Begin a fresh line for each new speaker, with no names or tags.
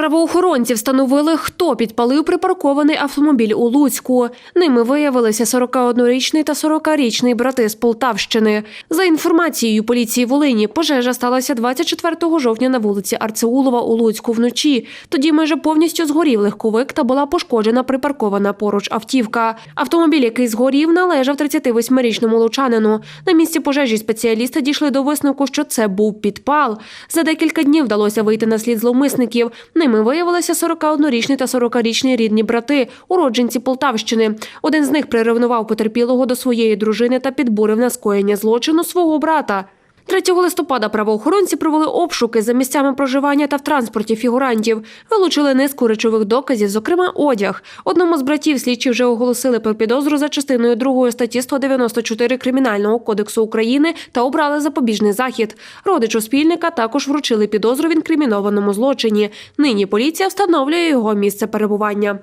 Правоохоронці встановили, хто підпалив припаркований автомобіль у Луцьку. Ними виявилися 41-річний та 40-річний брати з Полтавщини. За інформацією поліції Волині, пожежа сталася 24 жовтня на вулиці Арцеулова у Луцьку вночі. Тоді майже повністю згорів легковик та була пошкоджена припаркована поруч автівка. Автомобіль, який згорів, належав 38-річному лучанину. На місці пожежі спеціалісти дійшли до висновку, що це був підпал. За декілька днів вдалося вийти на слід зловмисників. Ними виявилися 41-річний та 40-річні рідні брати, уродженці Полтавщини. Один з них приревнував потерпілого до своєї дружини та підбурив на скоєння злочину свого брата. 3 листопада правоохоронці провели обшуки за місцями проживання та в транспорті фігурантів. Вилучили низку речових доказів, зокрема одяг. Одному з братів слідчі вже оголосили про підозру за частиною 2 статті 194 Кримінального кодексу України та обрали запобіжний захід. Родичу спільника також вручили підозру в інкримінованому злочині. Нині поліція встановлює його місце перебування.